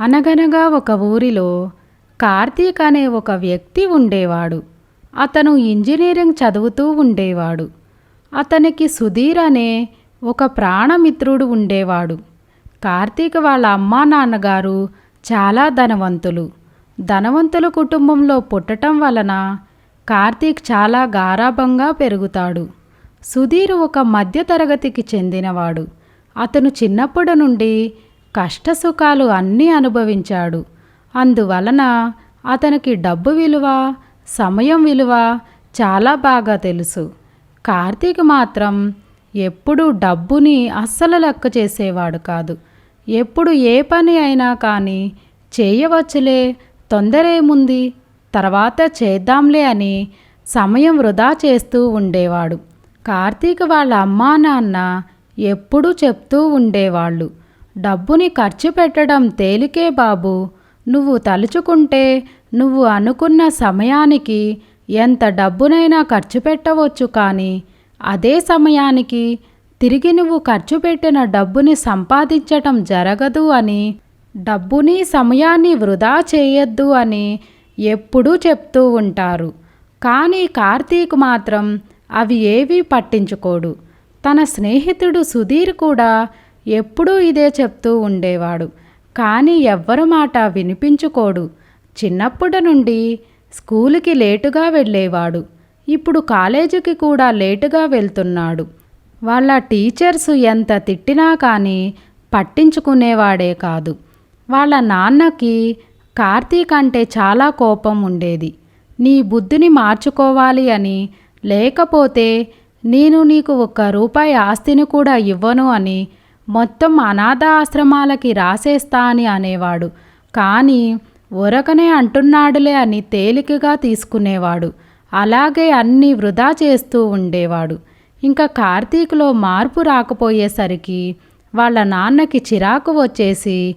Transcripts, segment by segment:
అనగనగా ఒక ఊరిలో కార్తీక్ అనే ఒక వ్యక్తి ఉండేవాడు. అతను ఇంజనీరింగ్ చదువుతూ ఉండేవాడు. అతనికి సుధీర్ అనే ఒక ప్రాణమిత్రుడు ఉండేవాడు. కార్తీక్ వాళ్ళ అమ్మా నాన్నగారు చాలా ధనవంతులు. ధనవంతుల కుటుంబంలో పుట్టటం వలన కార్తీక్ చాలా గారాభంగా పెరుగుతాడు. సుధీర్ ఒక మధ్యతరగతికి చెందినవాడు. అతను చిన్నప్పటి నుండి కష్టసుఖాలు అన్నీ అనుభవించాడు. అందువలన అతనికి డబ్బు విలువ సమయం విలువ చాలా బాగా తెలుసు. కార్తీక్ మాత్రం ఎప్పుడూ డబ్బుని అస్సలు లెక్క చేసేవాడు కాదు. ఎప్పుడు ఏ పని అయినా కానీ చేయవచ్చులే తొందరేముంది తర్వాత చేద్దాంలే అని సమయం వృధా చేస్తూ ఉండేవాడు. కార్తీక్ వాళ్ళ అమ్మా నాన్న ఎప్పుడూ చెప్తూ ఉండేవాళ్ళు. డబ్బుని ఖర్చు పెట్టడం తేలికే బాబు. నువ్వు తలుచుకుంటే నువ్వు అనుకున్న సమయానికి ఎంత డబ్బునైనా ఖర్చు పెట్టవచ్చు కానీ అదే సమయానికి తిరిగి నువ్వు ఖర్చు పెట్టిన డబ్బుని సంపాదించటం జరగదు అని డబ్బుని సమయాన్ని వృధా చేయొద్దు అని ఎప్పుడూ చెప్తూ ఉంటారు. కానీ కార్తీక్ మాత్రం అవి ఏవీ పట్టించుకోడు. తన స్నేహితుడు సుధీర్ కూడా ఎప్పుడూ ఇదే చెప్తూ ఉండేవాడు. కానీ ఎవ్వరి మాట వినిపించుకోడు. చిన్నప్పటి నుండి స్కూలుకి లేటుగా వెళ్ళేవాడు. ఇప్పుడు కాలేజీకి కూడా లేటుగా వెళ్తున్నాడు. వాళ్ళ టీచర్స్ ఎంత తిట్టినా కానీ పట్టించుకునేవాడే కాదు. వాళ్ళ నాన్నకి కార్తీక్ అంటే చాలా కోపం ఉండేది. నీ బుద్ధిని మార్చుకోవాలి అని లేకపోతే నేను నీకు ఒక్క రూపాయి ఆస్తిని కూడా ఇవ్వను అని మొత్తం అనాథ ఆశ్రమాలకి రాసేస్తా అని అనేవాడు. కానీ ఉరకనే అంటున్నాడులే అని తేలికగా తీసుకునేవాడు. అలాగే అన్నీ వృధా చేస్తూ ఉండేవాడు. ఇంకా కార్తీక్లో మార్పు రాకపోయేసరికి వాళ్ళ నాన్నకి చిరాకు వచ్చేసి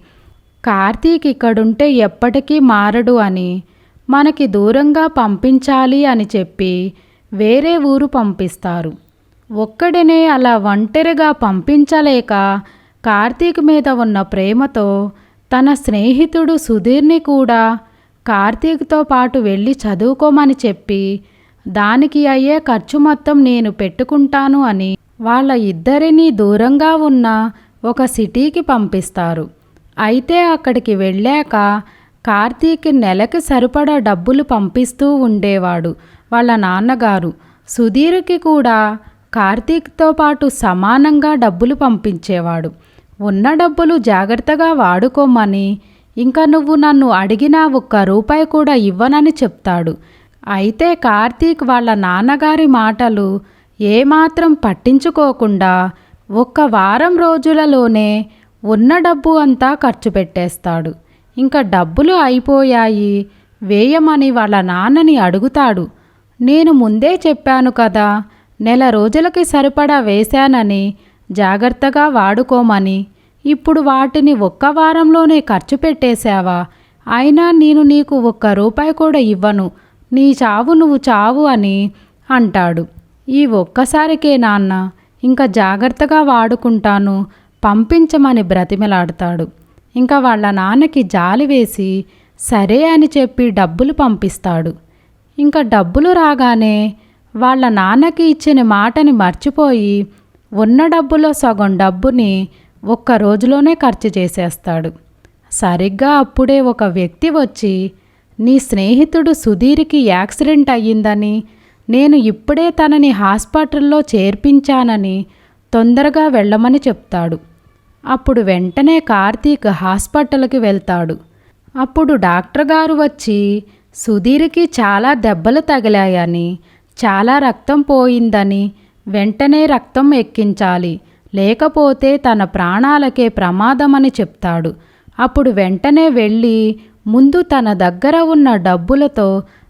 కార్తీక్ ఇక్కడుంటే ఎప్పటికీ మారడు అని మనకి దూరంగా పంపించాలి అని చెప్పి వేరే ఊరు పంపిస్తారు. ఒక్కడినే అలా ఒంటరిగా పంపించలేక కార్తీక్ మీద ఉన్న ప్రేమతో తన స్నేహితుడు సుధీర్ని కూడా కార్తీక్తో పాటు వెళ్ళి చదువుకోమని చెప్పి దానికి అయ్యే ఖర్చు మొత్తం నేను పెట్టుకుంటాను అని వాళ్ళ ఇద్దరినీ దూరంగా ఉన్న ఒక సిటీకి పంపిస్తారు. అయితే అక్కడికి వెళ్ళాక కార్తీక్ నెలకి సరిపడా డబ్బులు పంపిస్తూ ఉండేవాడు వాళ్ళ నాన్నగారు. సుధీర్కి కూడా కార్తీక్తో పాటు సమానంగా డబ్బులు పంపించేవాడు. ఉన్న డబ్బులు జాగ్రత్తగా వాడుకోమని ఇంకా నువ్వు నన్ను అడిగినా ఒక్క రూపాయి కూడా ఇవ్వనని చెప్తాడు. అయితే కార్తీక్ వాళ్ళ నాన్నగారి మాటలు ఏమాత్రం పట్టించుకోకుండా ఒక్క వారం రోజులలోనే ఉన్న డబ్బు అంతా ఖర్చు పెట్టేస్తాడు. ఇంకా డబ్బులు అయిపోయాయి వేయమని వాళ్ళ నాన్నని అడుగుతాడు. నేను ముందే చెప్పాను కదా నెల రోజులకి సరిపడా వేశానని జాగ్రత్తగా వాడుకోమని ఇప్పుడు వాటిని ఒక్క వారంలోనే ఖర్చు పెట్టేశావా? అయినా నేను నీకు ఒక్క రూపాయి కూడా ఇవ్వను. నీ చావు నువ్వు చావు అని అంటాడు. ఈ ఒక్కసారికే నాన్న ఇంకా జాగ్రత్తగా వాడుకుంటాను పంపించమని బ్రతిమలాడతాడు. ఇంకా వాళ్ళ నాన్నకి జాలి వేసి సరే అని చెప్పి డబ్బులు పంపిస్తాడు. ఇంకా డబ్బులు రాగానే వాళ్ళ నాన్నకి ఇచ్చిన మాటని మర్చిపోయి ఉన్న డబ్బులో సగం డబ్బుని ఒక్క రోజులోనే ఖర్చు చేసేస్తాడు. సరిగ్గా అప్పుడే ఒక వ్యక్తి వచ్చి నీ స్నేహితుడు సుధీర్కి యాక్సిడెంట్ అయ్యిందని నేను ఇప్పుడే తనని హాస్పిటల్లో చేర్పించానని తొందరగా వెళ్ళమని చెప్తాడు. అప్పుడు వెంటనే కార్తీక్ హాస్పిటల్కి వెళ్తాడు. అప్పుడు డాక్టర్ గారు వచ్చి సుధీర్కి చాలా దెబ్బలు తగిలాయని చాలా రక్తం పోయిందని వెంటనే రక్తం ఎక్కించాలి. లేకపోతే తన ప్రాణాలకే ప్రమాదమని చెప్తాడు. అప్పుడు వెంటనే వెళ్ళి ముందు తన దగ్గర ఉన్న డబ్బులతో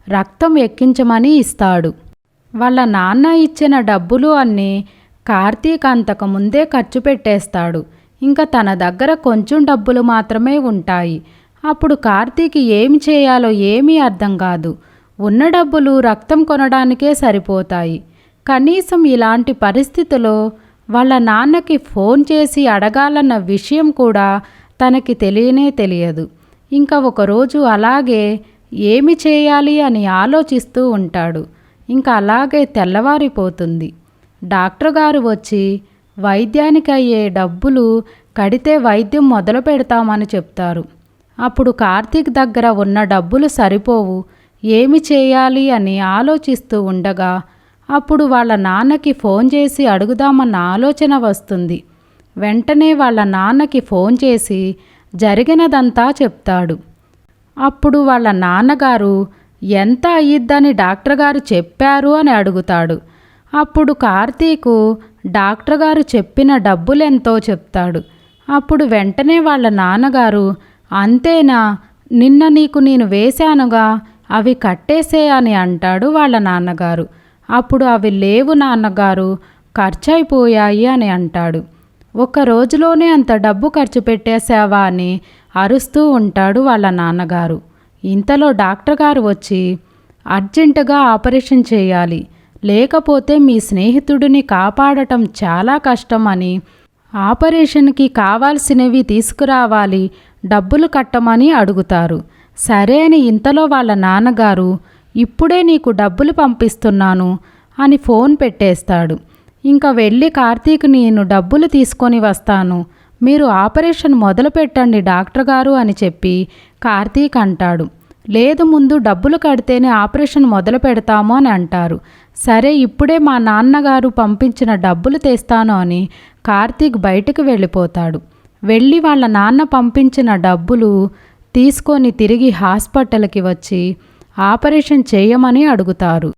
రక్తం ఎక్కించమని ఇస్తాడు. వాళ్ళ నాన్న ఇచ్చిన డబ్బులు అన్నీ కార్తీక్ అంతకుముందే ఖర్చు పెట్టేస్తాడు. ఇంకా తన దగ్గర కొంచెం డబ్బులు మాత్రమే ఉంటాయి. అప్పుడు కార్తీక్ ఏమి చేయాలో ఏమీ అర్థం కాదు. ఉన్న డబ్బులు రక్తం కొనడానికే సరిపోతాయి. కనీసం ఇలాంటి పరిస్థితిలో వాళ్ళ నాన్నకి ఫోన్ చేసి అడగాలన్న విషయం కూడా తనకి తెలియనే తెలియదు. ఇంకా ఒకరోజు అలాగే ఏమి చేయాలి అని ఆలోచిస్తూ ఉంటాడు. ఇంకా అలాగే తెల్లవారిపోతుంది. డాక్టర్ గారు వచ్చి వైద్యానికి అయ్యే డబ్బులు కడితే వైద్యం మొదలు పెడతామని చెప్తారు. అప్పుడు కార్తీక్ దగ్గర ఉన్న డబ్బులు సరిపోవు. ఏమి చేయాలి అని ఆలోచిస్తూ ఉండగా అప్పుడు వాళ్ళ నాన్నకి ఫోన్ చేసి అడుగుదామన్న ఆలోచన వస్తుంది. వెంటనే వాళ్ళ నాన్నకి ఫోన్ చేసి జరిగినదంతా చెప్తాడు. అప్పుడు వాళ్ళ నాన్నగారు ఎంత అయ్యిద్దని డాక్టర్ గారు చెప్పారు అని అడుగుతాడు. అప్పుడు కార్తీకు డాక్టర్ గారు చెప్పిన డబ్బులెంతో చెప్తాడు. అప్పుడు వెంటనే వాళ్ళ నాన్నగారు అంతేనా నిన్న నీకు నేను వేశానుగా అవి కట్టేసే అని అంటాడు వాళ్ళ నాన్నగారు. అప్పుడు అవి లేవు నాన్నగారు ఖర్చయిపోయాయి అని అంటాడు. ఒక రోజులోనే అంత డబ్బు ఖర్చు పెట్టేశావా అని అరుస్తూ ఉంటాడు వాళ్ళ నాన్నగారు. ఇంతలో డాక్టర్ గారు వచ్చి అర్జెంటుగా ఆపరేషన్ చేయాలి. లేకపోతే మీ స్నేహితుడిని కాపాడటం చాలా కష్టం అని ఆపరేషన్కి కావాల్సినవి తీసుకురావాలి డబ్బులు కట్టమని అడుగుతారు. సరే అని ఇంతలో వాళ్ళ నాన్నగారు ఇప్పుడే నీకు డబ్బులు పంపిస్తున్నాను అని ఫోన్ పెట్టేస్తాడు. ఇంకా వెళ్ళి కార్తీక్ నేను డబ్బులు తీసుకొని వస్తాను. మీరు ఆపరేషన్ మొదలు పెట్టండి డాక్టర్ గారు అని చెప్పి కార్తీక్ అంటాడు. లేదు ముందు డబ్బులు కడితేనే ఆపరేషన్ మొదలు పెడతాము అని అంటారు. సరే ఇప్పుడే మా నాన్నగారు పంపించిన డబ్బులు తెస్తాను అని కార్తీక్ బయటకు వెళ్ళిపోతాడు. వెళ్ళి వాళ్ళ నాన్న పంపించిన డబ్బులు తీసుకొని తిరిగి హాస్పిటల్కి వచ్చి ఆపరేషన్ చేయమని అడుగుతారు.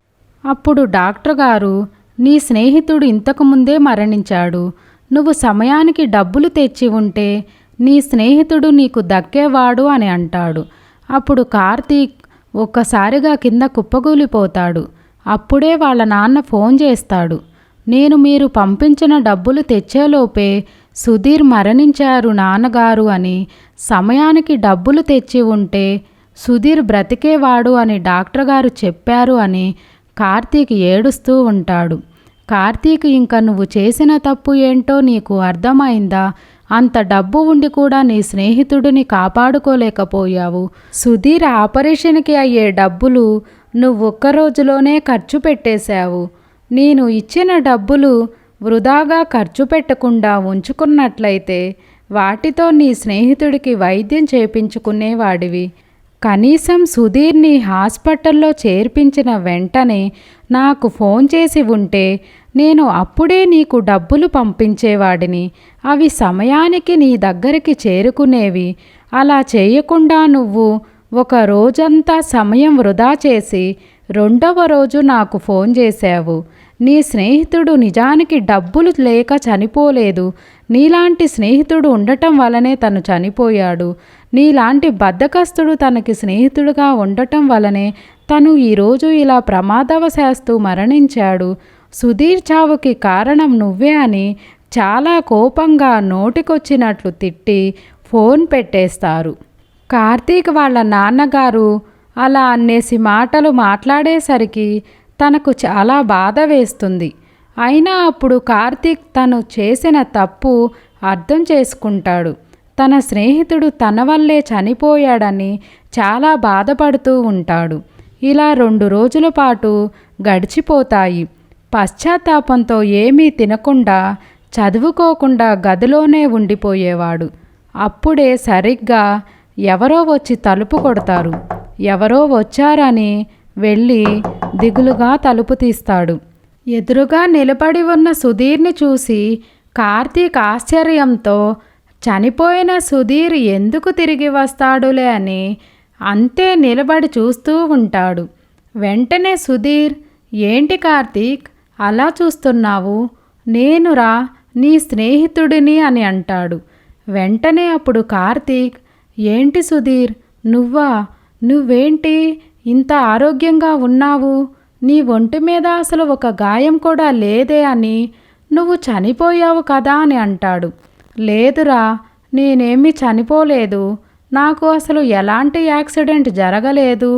అప్పుడు డాక్టర్ గారు నీ స్నేహితుడు ఇంతకుముందే మరణించాడు. నువ్వు సమయానికి డబ్బులు తెచ్చి ఉంటే నీ స్నేహితుడు నీకు దక్కేవాడు అని అంటాడు. అప్పుడు కార్తీక్ ఒక్కసారిగా కింద కుప్పగూలిపోతాడు. అప్పుడే వాళ్ళ నాన్న ఫోన్ చేస్తాడు. నేను మీరు పంపించిన డబ్బులు తెచ్చేలోపే సుధీర్ మరణించారు నాన్నగారు అని సమయానికి డబ్బులు తెచ్చి ఉంటే సుధీర్ బ్రతికేవాడు అని డాక్టర్ గారు చెప్పారు అని కార్తీక్ ఏడుస్తూ ఉంటాడు. కార్తీక్ ఇంకా నువ్వు చేసిన తప్పు ఏంటో నీకు అర్థమైందా? అంత డబ్బు ఉండి కూడా నీ స్నేహితుడిని కాపాడుకోలేకపోయావు. సుధీర్ ఆపరేషన్కి అయ్యే డబ్బులు నువ్వు ఒక్క రోజులోనే ఖర్చు పెట్టేశావు. నేను ఇచ్చిన డబ్బులు వృధాగా ఖర్చు పెట్టకుండా ఉంచుకున్నట్లయితే వాటితో నీ స్నేహితుడికి వైద్యం చేపించుకునేవాడివి. కనీసం సుధీర్ని హాస్పిటల్లో చేర్పించిన వెంటనే నాకు ఫోన్ చేసి ఉంటే నేను అప్పుడే నీకు డబ్బులు పంపించేవాడిని. అవి సమయానికి నీ దగ్గరికి చేరుకునేవి. అలా చేయకుండా నువ్వు ఒక రోజంతా సమయం వృధా చేసి రెండవ రోజు నాకు ఫోన్ చేశావు. నీ స్నేహితుడు నిజానికి డబ్బులు లేక చనిపోలేదు. నీలాంటి స్నేహితుడు ఉండటం వలనే తను చనిపోయాడు. నీలాంటి బద్ధకస్తుడు తనకి స్నేహితుడుగా ఉండటం వలనే తను ఈరోజు ఇలా ప్రమాదవశాస్తూ మరణించాడు. సుధీర్ చావుకి కారణం నువ్వే అని చాలా కోపంగా నోటికొచ్చినట్లు తిట్టి ఫోన్ పెట్టేస్తారు. కార్తీక్ వాళ్ళ నాన్నగారు అలా అన్నేసి మాటలు మాట్లాడేసరికి తనకు చాలా బాధ వేస్తుంది. అయినా అప్పుడు కార్తీక్ తను చేసిన తప్పు అర్థం చేసుకుంటాడు. తన స్నేహితుడు తన వల్లే చనిపోయాడని చాలా బాధపడుతూ ఉంటాడు. ఇలా రెండు రోజుల పాటు గడిచిపోతాయి. పశ్చాత్తాపంతో ఏమీ తినకుండా చదువుకోకుండా గదిలోనే ఉండిపోయేవాడు. అప్పుడే సరిగ్గా ఎవరో వచ్చి తలుపు కొడతారు. ఎవరో వచ్చారని వెళ్ళి దిగులుగా తలుపు తీస్తాడు. ఎదురుగా నిలబడి ఉన్న సుధీర్ని చూసి కార్తీక్ ఆశ్చర్యంతో చనిపోయిన సుధీర్ ఎందుకు తిరిగి వస్తాడులే అని అంతే నిలబడి చూస్తూ ఉంటాడు. వెంటనే సుధీర్ ఏంటి కార్తీక్? అలా చూస్తున్నావు? నేనురా నీ స్నేహితుడిని అని అంటాడు. వెంటనే అప్పుడు కార్తీక్ ఏంటి సుధీర్? నువ్వా? నువ్వేంటి? ఇంత ఆరోగ్యంగా ఉన్నావు నీ ఒంటి మీద అసలు ఒక గాయం కూడా లేదే అని నువ్వు చనిపోయావు కదా అని అంటాడు. లేదురా నేనేమి చనిపోలేదు నాకు అసలు ఎలాంటి యాక్సిడెంట్ జరగలేదు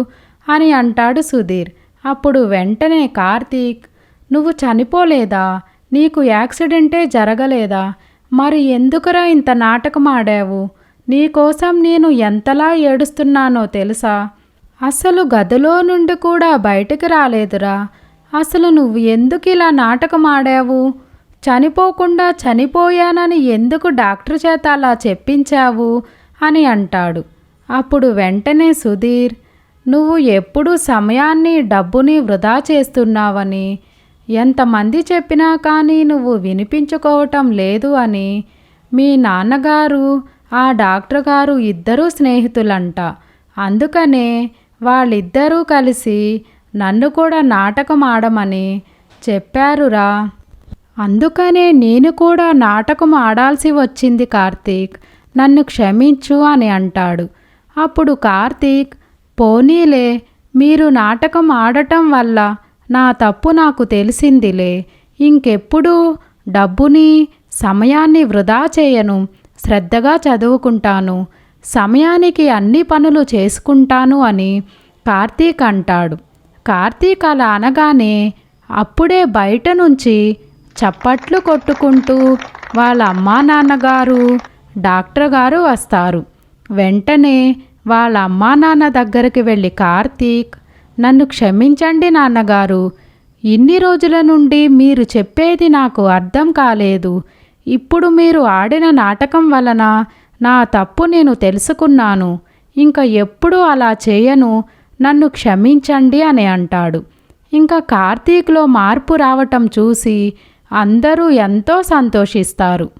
అని అంటాడు సుధీర్. అప్పుడు వెంటనే కార్తీక్ నువ్వు చనిపోలేదా నీకు యాక్సిడెంటే జరగలేదా మరి ఎందుకురా ఇంత నాటకం ఆడావు నీకోసం నేను ఎంతలా ఏడుస్తున్నానో తెలుసా? అసలు గదిలో నుండి కూడా బయటికి రాలేదురా. అసలు నువ్వు ఎందుకు ఇలా నాటకం ఆడావు చనిపోకుండా చనిపోయానని ఎందుకు డాక్టర్ చేత అలా చెప్పించావు? అని అంటాడు. అప్పుడు వెంటనే సుధీర్ నువ్వు ఎప్పుడూ సమయాన్ని డబ్బుని వృధా చేస్తున్నావని ఎంతమంది చెప్పినా కానీ నువ్వు వినిపించుకోవటం లేదు అని మీ నాన్నగారు ఆ డాక్టర్ గారు ఇద్దరూ స్నేహితులంట. అందుకనే వాళ్ళిద్దరూ కలిసి నన్ను కూడా నాటకం ఆడమని చెప్పారురా. అందుకనే నేను కూడా నాటకం ఆడాల్సి వచ్చింది కార్తీక్. నన్ను క్షమించు అని అంటాడు. అప్పుడు కార్తీక్ పోనీలే మీరు నాటకం ఆడటం వల్ల నా తప్పు నాకు తెలిసిందిలే. ఇంకెప్పుడు డబ్బుని సమయాన్ని వృధా చేయను. శ్రద్ధగా చదువుకుంటాను. సమయానికి అన్ని పనులు చేసుకుంటాను అని కార్తీక్ అంటాడు. కార్తీక్ అలా అనగానే అప్పుడే బయట నుంచి చప్పట్లు కొట్టుకుంటూ వాళ్ళ అమ్మా నాన్నగారు డాక్టర్ గారు వస్తారు. వెంటనే వాళ్ళ అమ్మా నాన్న దగ్గరికి వెళ్ళి కార్తీక్ నన్ను క్షమించండి నాన్నగారు. ఇన్ని రోజుల నుండి మీరు చెప్పేది నాకు అర్థం కాలేదు. ఇప్పుడు మీరు ఆడిన నాటకం వలన నా తప్పు నేను తెలుసుకున్నాను. ఇంకా ఎప్పుడూ అలా చేయను. నన్ను క్షమించండి అని అంటాడు. ఇంకా కార్తీక్లో మార్పు రావటం చూసి అందరూ ఎంతో సంతోషిస్తారు.